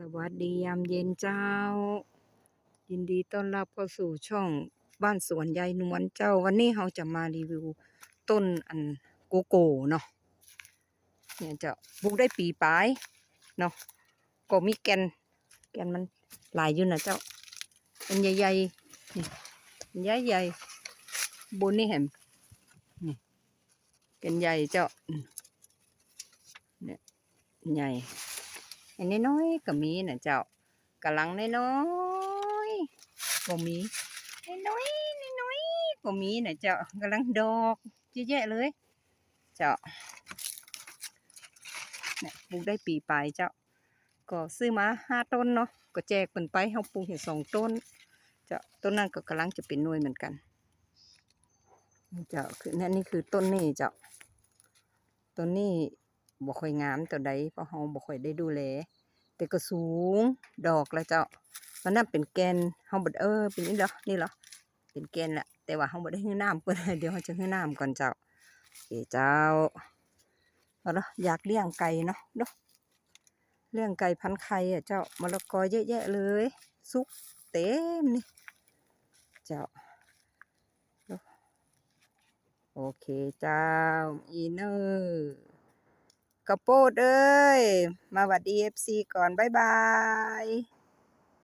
สวัสดียามเย็นเจ้า ยินดีต้อนรับเข้าสู่ช่องบ้านสวนยายนวลเจ้า วันนี้เราจะมารีวิวต้นอันโกโก้เนาะเนี่ยจะปลูกได้ปีปลายเนาะก็มีแกน แกนมันหลายอยู่นะเจ้าเป็นใหญ่ๆนี่เป็นใหญ่บนนี่เห็นนี่เป็นใหญ่เจ้าเนี่ยใหญ่ อันน้อยๆก็มีนะเจ้ากำลังน้อยๆก็มีน้อยๆน้อยๆก็มีนะเจ้ากำลังดอกเยอะแยะเลย เจ้าเนี่ยปลูกได้ปีไปเจ้าก็ซื้อมาห้าต้นเนาะก็แจกเปินไปเฮาปลูกเห็นสองต้น เจ้าต้นนั้นก็กำลังจะเป็นหน่วยเหมือนกันเจ้าคือนั่นนี่คือต้นนี้เจ้าต้นนี้ บ่ค่อยงามตัวใดเพราะเฮาบ่ค่อยได้ดูแล แต่ก็สูงดอกแล้วเจ้ามันน่าเป็นแกนเฮาบ่ได้เออเป็นนี่เหรอนี่เหรอเป็นแกนแหละแต่ว่าเฮาบ่ได้ฮื้อน้ำเพิ่นเดี๋ยวเฮาจะฮื้อน้ำก่อนเจ้าโอเคเจ้าเอาละอยากเลี้ยงไก่เนาะเนาะเลี้ยงไก่พันไข่อะเจ้ามะละกอเยอะแยะเลยสุกเต็มนี่เจ้าโอเคเจ้าอีเนอร์ กระโปดเอ้ย มาหวัดดีเอฟซีก่อน บ๊ายบาย